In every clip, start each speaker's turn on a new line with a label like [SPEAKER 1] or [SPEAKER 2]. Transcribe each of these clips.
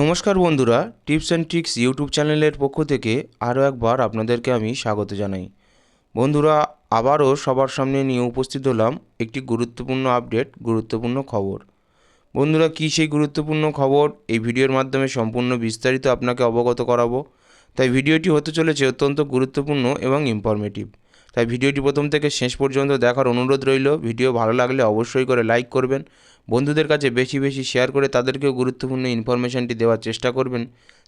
[SPEAKER 1] নমস্কার বন্ধুরা, tips and tricks YouTube চ্যানেলের পক্ষ থেকে আরও একবার আপনাদেরকে আমি স্বাগত জানাই। বন্ধুরা, আবারও সবার সামনে নিয়ে উপস্থিত হলাম একটি গুরুত্বপূর্ণ আপডেট, গুরুত্বপূর্ণ খবর। বন্ধুরা, কী সেই গুরুত্বপূর্ণ খবর? এই ভিডিওর মাধ্যমে সম্পূর্ণ বিস্তারিত আপনাকে অবগত করাবো। তাই ভিডিওটি হতে চলেছে অত্যন্ত গুরুত্বপূর্ণ এবং ইনফরমেটিভ তাই ভিডিওটি প্রথম থেকে শেষ পর্যন্ত দেখার অনুরোধ রইল। ভিডিও ভালো লাগলে অবশ্যই করে লাইক করবেন। বন্ধুদের কাছে বেশি বেশি শেয়ার করে তাদেরকেও গুরুত্বপূর্ণ ইনফরমেশনটি দেওয়ার চেষ্টা করবেন।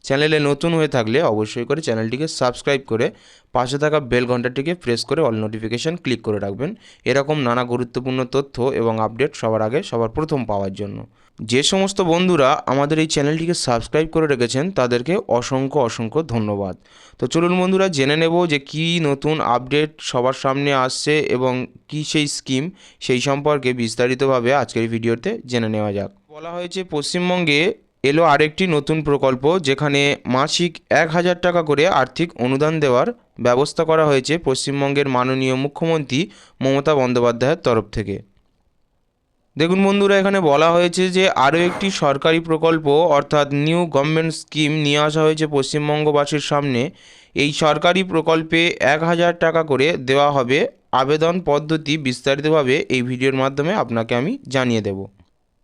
[SPEAKER 1] চ্যানেলে নতুন হয়ে থাকলে অবশ্যই করে চ্যানেলটিকে সাবস্ক্রাইব করে পাশে থাকা বেল ঘন্টাটিকে প্রেস করে অল নোটিফিকেশান ক্লিক করে রাখবেন। এরকম নানা গুরুত্বপূর্ণ তথ্য এবং আপডেট সবার আগে সবার প্রথম পাওয়ার জন্য। যে সমস্ত বন্ধুরা আমাদের এই চ্যানেলটিকে সাবস্ক্রাইব করে রেখেছেন, তাদেরকে অসংখ্য অসংখ্য ধন্যবাদ। তো চলুন বন্ধুরা, জেনে নেব যে কী নতুন আপডেট সবার সামনে আসছে এবং কী সেই স্কিম সেই সম্পর্কে বিস্তারিতভাবে আজকের ভিডিওতে জেনে নেওয়া যাক। বলা হয়েছে, পশ্চিমবঙ্গে এলো আরেকটি নতুন প্রকল্প যেখানে মাসিক এক হাজার টাকা করে আর্থিক অনুদান দেওয়ার ব্যবস্থা করা হয়েছে পশ্চিমবঙ্গের মাননীয় মুখ্যমন্ত্রী মমতা বন্দ্যোপাধ্যায়ের তরফ থেকে। দেখুন বন্ধুরা, এখানে বলা হয়েছে যে আরও একটি সরকারি প্রকল্প অর্থাৎ নিউ গভর্নমেন্ট স্কিম নিয়ে আসা হয়েছে পশ্চিমবঙ্গবাসীর সামনে। এই সরকারি প্রকল্পে এক হাজার টাকা করে দেওয়া হবে আবেদন পদ্ধতি বিস্তারিতভাবে এই ভিডিওর মাধ্যমে আপনাকে আমি জানিয়ে দেব।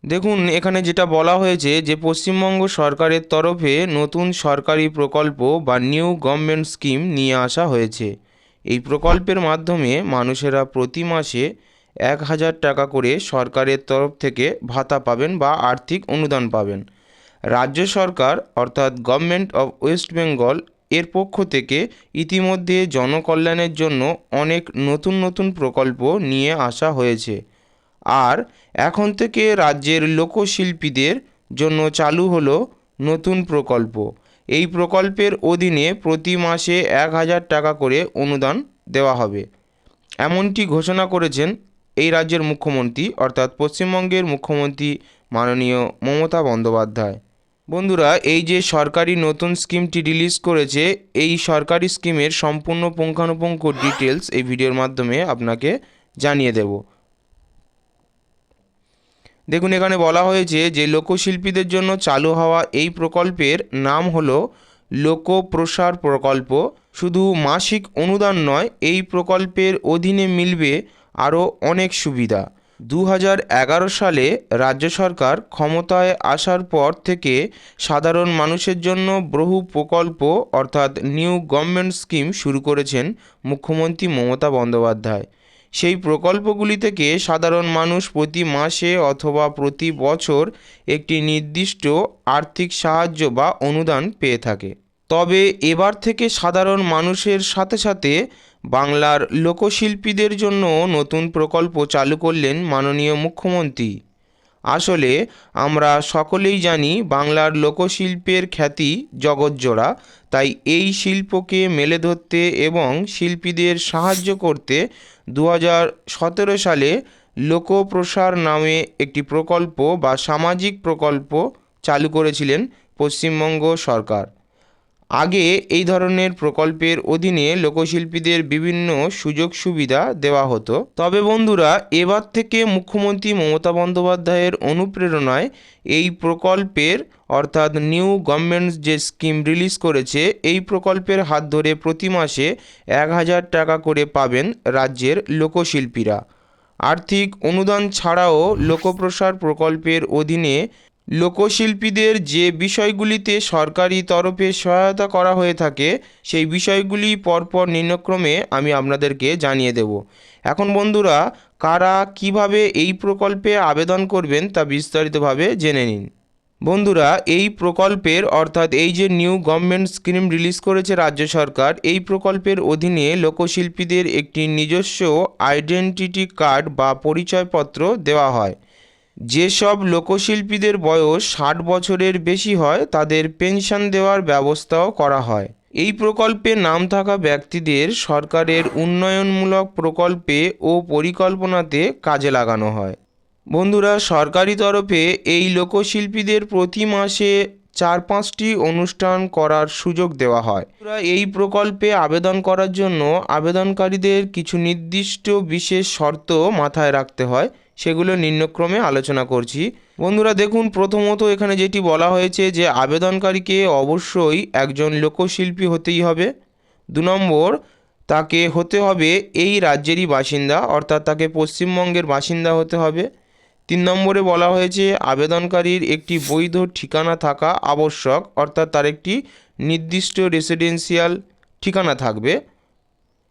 [SPEAKER 1] দেখুন, এখানে যেটা বলা হয়েছে যে পশ্চিমবঙ্গ সরকারের তরফে নতুন সরকারি প্রকল্প বা নিউ গভর্নমেন্ট স্কিম নিয়ে আসা হয়েছে। এই প্রকল্পের মাধ্যমে মানুষেরা প্রতি মাসে এক হাজার টাকা করে সরকারের তরফ থেকে ভাতা পাবেন বা আর্থিক অনুদান পাবেন। রাজ্য সরকার, অর্থাৎ গভর্নমেন্ট অফ ওয়েস্ট বেঙ্গল, এর পক্ষ থেকে ইতিমধ্যে জনকল্যাণের জন্য অনেক নতুন নতুন প্রকল্প নিয়ে আসা হয়েছে। আর এখন থেকে রাজ্যের লোকশিল্পীদের জন্য চালু হলো নতুন প্রকল্প। এই প্রকল্পের অধীনে প্রতি মাসে এক হাজার টাকা করে অনুদান দেওয়া হবে। এমনটি ঘোষণা করেছেন এই রাজ্যের মুখ্যমন্ত্রী, অর্থাৎ পশ্চিমবঙ্গের মুখ্যমন্ত্রী মাননীয় মমতা বন্দ্যোপাধ্যায়। বন্ধুরা, এই যে সরকারি নতুন স্কিমটি রিলিজ করেছে, এই সরকারি স্কিমের সম্পূর্ণ পুঙ্খানুপুঙ্খ ডিটেলস এই ভিডিওর মাধ্যমে আপনাকে জানিয়ে দেব। দেখুন, এখানে বলা হয়েছে যে লোকশিল্পীদের জন্য চালু হওয়া এই প্রকল্পের নাম হলো লোকপ্রসার প্রকল্প। শুধু মাসিক অনুদান নয়, এই প্রকল্পের অধীনে মিলবে আরও অনেক সুবিধা। দু সালে রাজ্য সরকার ক্ষমতায় আসার পর থেকে সাধারণ মানুষের জন্য বহু প্রকল্প, অর্থাৎ নিউ গভর্নমেন্ট স্কিম শুরু করেছেন মুখ্যমন্ত্রী মমতা বন্দ্যোপাধ্যায়। সেই প্রকল্পগুলি থেকে সাধারণ মানুষ প্রতি মাসে অথবা প্রতি বছর একটি নির্দিষ্ট আর্থিক সাহায্য বা অনুদান পেয়ে থাকে। তবে এবার থেকে সাধারণ মানুষের সাথে সাথে বাংলার লোকশিল্পীদের জন্য নতুন প্রকল্প চালু করলেন মাননীয় মুখ্যমন্ত্রী। আসলে আমরা সকলেই জানি বাংলার লোকশিল্পের খ্যাতি জগৎজোড়া, তাই এই শিল্পকে মেলে ধরতে এবং শিল্পীদের সাহায্য করতে দু সালে লোকপ্রসার নামে একটি প্রকল্প বা সামাজিক প্রকল্প চালু করেছিলেন পশ্চিমবঙ্গ সরকার। আগে এই ধরনের প্রকল্পের অধীনে লোকশিল্পীদের বিভিন্ন সুযোগ সুবিধা দেওয়া হতো। তবে বন্ধুরা, এবার থেকে মুখ্যমন্ত্রী মমতা বন্দ্যোপাধ্যায়ের অনুপ্রেরণায় এই প্রকল্পের, অর্থাৎ নিউ গভর্নমেন্ট যে স্কিম রিলিজ করেছে, এই প্রকল্পের হাত ধরে প্রতি মাসে এক হাজার টাকা করে পাবেন রাজ্যের লোকশিল্পীরা। আর্থিক অনুদান ছাড়াও লোকপ্রসার প্রকল্পের অধীনে লোকশিল্পীদের যে বিষয়গুলিতে সরকারি তরফে সহায়তা করা হয়ে থাকে, সেই বিষয়গুলি পরপর নিম্নক্রমে আমি আপনাদেরকে জানিয়ে দেব। এখন বন্ধুরা, কারা কীভাবে এই প্রকল্পে আবেদন করবেন তা বিস্তারিতভাবে জেনে নিন। বন্ধুরা, এই প্রকল্পের অর্থাৎ এই যে নিউ গভর্নমেন্ট স্কিম রিলিজ করেছে রাজ্য সরকার, এই প্রকল্পের অধীনে লোকশিল্পীদের একটি নিজস্ব আইডেন্টিটি কার্ড বা পরিচয়পত্র দেওয়া হয়। যেসব লোকশিল্পীদের বয়স ষাট বছরের বেশি হয়, তাদের পেনশন দেওয়ার ব্যবস্থাও করা হয়। এই প্রকল্পে নাম থাকা ব্যক্তিদের সরকারের উন্নয়নমূলক প্রকল্পে ও পরিকল্পনাতে কাজে লাগানো হয়। বন্ধুরা, সরকারি তরফে এই লোকশিল্পীদের প্রতি মাসে চার পাঁচটি অনুষ্ঠান করার সুযোগ দেওয়া হয়। এই প্রকল্পে আবেদন করার জন্য আবেদনকারীদের কিছু নির্দিষ্ট বিশেষ শর্ত মাথায় রাখতে হয়, সেগুলো নিম্নক্রমে আলোচনা করছি। বন্ধুরা, দেখুন, প্রথমত এখানে যেটি বলা হয়েছে যে আবেদনকারীকে অবশ্যই একজন লোকশিল্পী হতেই হবে। দু নম্বর, তাকে হতে হবে এই রাজ্যেরই বাসিন্দা, অর্থাৎ তাকে পশ্চিমবঙ্গের বাসিন্দা হতে হবে। তিন নম্বরে বলা হয়েছে, আবেদনকারীর একটি বৈধ ঠিকানা থাকা আবশ্যক, অর্থাৎ তার একটি নির্দিষ্ট রেসিডেন্সিয়াল ঠিকানা থাকবে।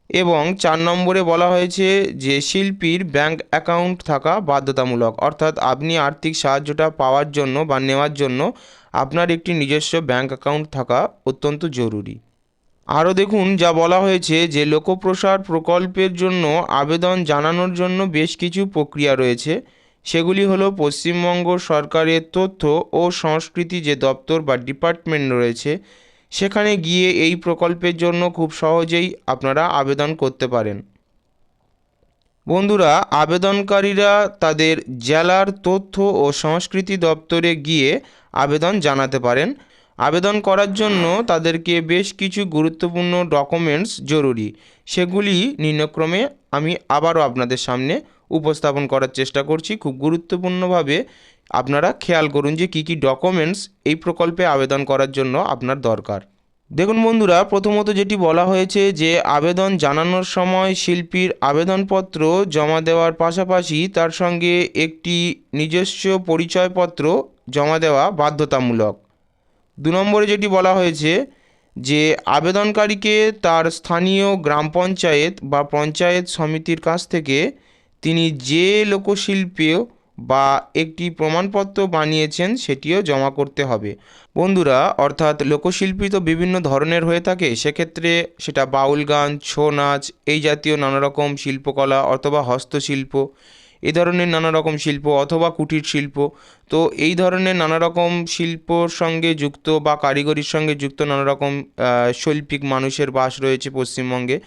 [SPEAKER 1] এবং চার নম্বরে বলা হয়েছে যে, শিল্পীর ব্যাংক অ্যাকাউন্ট থাকা বাধ্যতামূলক, অর্থাৎ আপনি আর্থিক সাহায্যটা পাওয়ার জন্য বা নেওয়ার জন্য আপনার একটি নিজস্ব ব্যাংক অ্যাকাউন্ট থাকা অত্যন্ত জরুরি। আরও দেখুন, যা বলা হয়েছে যে, লোকপ্রসার প্রকল্পের জন্য আবেদন জানানোর জন্য বেশ কিছু প্রক্রিয়া রয়েছে। সেগুলি হলো পশ্চিমবঙ্গ সরকারের তথ্য ও সংস্কৃতি যে দপ্তর বা ডিপার্টমেন্ট রয়েছে, সেখানে গিয়ে এই প্রকল্পের জন্য খুব সহজেই আপনারা আবেদন করতে পারেন। বন্ধুরা, আবেদনকারীরা তাদের জেলার তথ্য ও সংস্কৃতি দপ্তরে গিয়ে আবেদন জানাতে পারেন। আবেদন করার জন্য তাদেরকে বেশ কিছু গুরুত্বপূর্ণ ডকুমেন্টস জরুরি। সেগুলি নিম্নক্রমে আমি আবারও আপনাদের সামনে উপস্থাপন করার চেষ্টা করছি। খুব গুরুত্বপূর্ণভাবে আপনারা খেয়াল করুন যে কী কী ডকুমেন্টস এই প্রকল্পে আবেদন করার জন্য আপনার দরকার। দেখুন বন্ধুরা, প্রথমত যেটি বলা হয়েছে যে আবেদন জানানোর সময় শিল্পীর আবেদনপত্র জমা দেওয়ার পাশাপাশি তার সঙ্গে একটি নিজস্ব পরিচয়পত্র জমা দেওয়া বাধ্যতামূলক। দু নম্বরে যেটি বলা হয়েছে যে আবেদনকারীকে তার স্থানীয় গ্রাম পঞ্চায়েত বা পঞ্চায়েত সমিতির কাছ থেকে তিনি যে লোকশিল্পীয় বা একটি প্রমাণপত্র বানিয়েছেন সেটিও জমা করতে হবে। বন্ধুরা, অর্থাৎ লোকশিল্পী তো বিভিন্ন ধরনের হয়ে থাকে, সেক্ষেত্রে সেটা বাউল গান, ছৌ নাচ, এই জাতীয় নানারকম শিল্পকলা অথবা হস্তশিল্প, এ ধরনের নানা রকম শিল্প অথবা কুটির শিল্প তো এই ধরনের নানা রকম শিল্পর সঙ্গে যুক্ত বা কারিগরির সঙ্গে যুক্ত নানা রকম শৈল্পিক মানুষের বাস রয়েছে পশ্চিমবঙ্গে।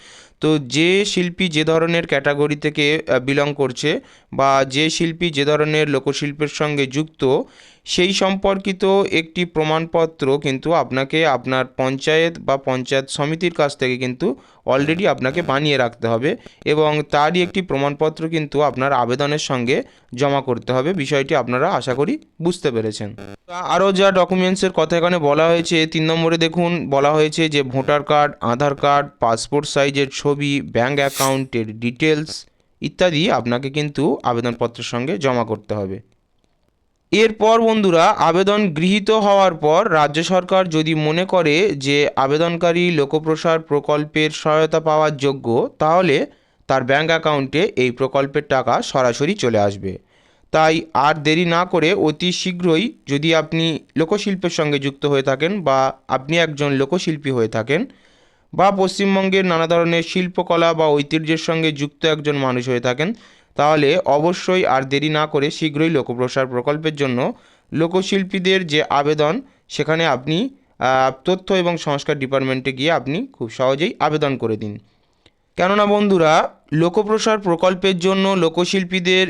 [SPEAKER 1] তো যে শিল্পী যে ধরনের ক্যাটাগরি থেকে বিলং করছে বা যে শিল্পী যে ধরনের লোকশিল্পের সঙ্গে যুক্ত, সেই সম্পর্কিত একটি প্রমাণপত্র কিন্তু আপনাকে আপনার পঞ্চায়েত বা পঞ্চায়েত সমিতির কাছ থেকে কিন্তু অলরেডি আপনাকে বানিয়ে রাখতে হবে এবং তারই একটি প্রমাণপত্র কিন্তু আপনার আবেদনের সঙ্গে জমা করতে হবে। বিষয়টি আপনারা আশা করি বুঝতে পেরেছেন। আরও যা ডকুমেন্টসের কথা এখানে বলা হয়েছে, তিন নম্বরে দেখুন, বলা হয়েছে যে voter card, Aadhaar card, passport সাইজের ছবি ব্যাঙ্ক অ্যাকাউন্টের ডিটেলস ইত্যাদি আপনাকে কিন্তু আবেদনপত্রের সঙ্গে জমা করতে হবে। এরপর বন্ধুরা, আবেদন গৃহীত হওয়ার পর রাজ্য সরকার যদি মনে করে যে আবেদনকারী লোকপ্রসার প্রকল্পের সহায়তা পাওয়ার যোগ্য, তাহলে তার ব্যাঙ্ক অ্যাকাউন্টে এই প্রকল্পের টাকা সরাসরি চলে আসবে। তাই আর দেরি না করে অতি শীঘ্রই যদি আপনি লোকশিল্পের সঙ্গে যুক্ত হয়ে থাকেন বা আপনি একজন লোকশিল্পী হয়ে থাকেন বা পশ্চিমবঙ্গের নানা ধরনের শিল্পকলা বা ঐতিহ্যের সঙ্গে যুক্ত একজন মানুষ হয়ে থাকেন, তাহলে অবশ্যই আর দেরি না করে শীঘ্রই লোকপ্রসার প্রকল্পের জন্য লোকশিল্পীদের যে আবেদন, সেখানে আপনি তথ্য এবং সংস্কার ডিপার্টমেন্টে গিয়ে আপনি খুব সহজেই আবেদন করে দিন। কেননা বন্ধুরা, লোকপ্রসার প্রকল্পের জন্য লোকশিল্পীদের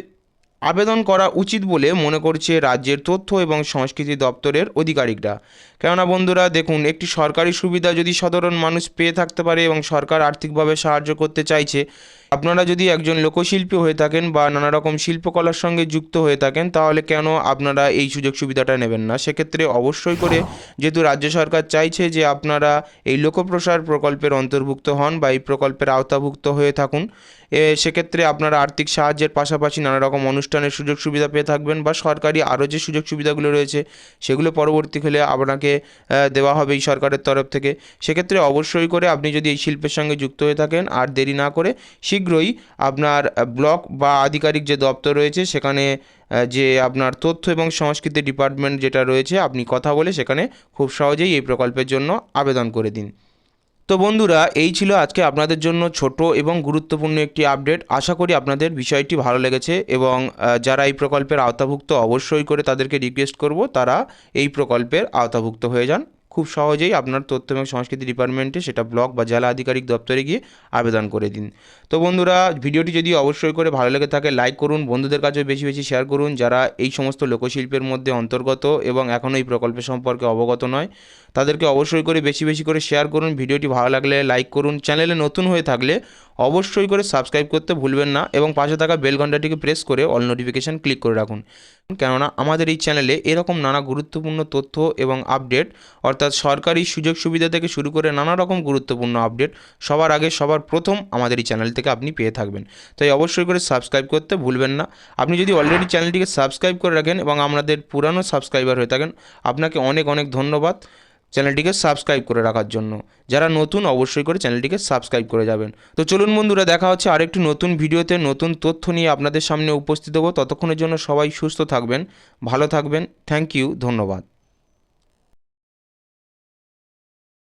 [SPEAKER 1] আবেদন করা উচিত বলে মনে করছে রাজ্যের তথ্য এবং সংস্কৃতি দপ্তরের অধিকারিকরা। কেননা বন্ধুরা, দেখুন, একটি সরকারি সুবিধা যদি সাধারণ মানুষ পেয়ে থাকতে পারে এবং সরকার আর্থিকভাবে সাহায্য করতে চাইছে আপনারা যদি একজন লোকশিল্পী হয়ে থাকেন বা নানা রকম শিল্পকলার সঙ্গে যুক্ত হয়ে থাকেন, তাহলে কেন আপনারা এই সুযোগ সুবিধাটা নেবেন না? সেক্ষেত্রে অবশ্যই করে যেহেতু রাজ্য সরকার চাইছে যে আপনারা এই লোকপ্রসার প্রকল্পের অন্তর্ভুক্ত হন বা এই প্রকল্পের আওতাভুক্ত হয়ে থাকুন সেক্ষেত্রে আপনারা আর্থিক সাহায্যের পাশাপাশি নানা রকম অনুষ্ঠানের সুযোগ সুবিধা পেয়ে থাকবেন বা সরকারি আরও যে সুযোগ সুবিধাগুলো রয়েছে, সেগুলো পরবর্তীকালে আপনাকে দেওয়া হবে এই সরকারের তরফ থেকে। সেক্ষেত্রে অবশ্যই করে আপনি যদি এই শিল্পের সঙ্গে যুক্ত হয়ে থাকেন আর দেরি না করে শীঘ্রই আপনার ব্লক বা আধিকারিক যে দপ্তর রয়েছে সেখানে যে আপনার তথ্য এবং সংস্কৃতি ডিপার্টমেন্ট যেটা রয়েছে আপনি কথা বলে সেখানে খুব সহজেই এই প্রকল্পের জন্য আবেদন করে দিন। তো বন্ধুরা, এই ছিল আজকে আপনাদের জন্য ছোট এবং গুরুত্বপূর্ণ একটি আপডেট। আশা করি আপনাদের বিষয়টি ভালো লেগেছে এবং যারা এই প্রকল্পের আওতাভুক্ত অবশ্যই করে তাদেরকে রিকোয়েস্ট করব তারা এই প্রকল্পের আওতাভুক্ত হয়ে যান। খুব সহজেই আপনার তথ্য এবং সংস্কৃতি ডিপার্টমেন্টে সেটা ব্লক বা জেলা আধিকারিক দপ্তরে গিয়ে আবেদন করে দিন। তো বন্ধুরা, ভিডিওটি যদি অবশ্যই করে ভালো লেগে থাকে, লাইক করুন, বন্ধুদের কাছেও বেশি বেশি শেয়ার করুন, যারা এই সমস্ত লোকশিল্পের মধ্যে অন্তর্গত এবং এখনও এই প্রকল্প সম্পর্কে অবগত নয়, তাদেরকে অবশ্যই করে বেশি বেশি করে শেয়ার করুন, ভিডিওটি ভালো লাগলে লাইক করুন, চ্যানেলে নতুন হয়ে থাকলে অবশ্যই করে সাবস্ক্রাইব করতে ভুলবেন না এবং পাশে থাকা বেল ঘন্টাটিকে প্রেস করে অল নোটিফিকেশান ক্লিক করে রাখুন। কেননা আমাদের এই চ্যানেলে এরকম নানা গুরুত্বপূর্ণ তথ্য এবং আপডেট অর্থাৎ সরকারি সুযোগ সুবিধা থেকে শুরু করে নানা রকম গুরুত্বপূর্ণ আপডেট সবার আগে, সবার প্রথম আমাদের এই চ্যানেল থেকে আপনি পেয়ে থাকবেন। তাই অবশ্যই করে সাবস্ক্রাইব করতে ভুলবেন না। আপনি যদি অলরেডি চ্যানেলটিকে সাবস্ক্রাইব করে রাখেন এবং আমাদের পুরানো সাবস্ক্রাইবার হয়ে থাকেন, আপনাকে অনেক অনেক ধন্যবাদ চ্যানেলটিকে সাবস্ক্রাইব করে রাখার জন্য। যারা নতুন, অবশ্যই করে চ্যানেলটিকে সাবস্ক্রাইব করে যাবেন। তো চলুন বন্ধুরা, দেখা হচ্ছে আরেকটি নতুন ভিডিওতে, নতুন তথ্য নিয়ে আপনাদের সামনে উপস্থিত হব। ততক্ষণের জন্য সবাই সুস্থ থাকবেন, ভালো থাকবেন। থ্যাংক ইউ ধন্যবাদ।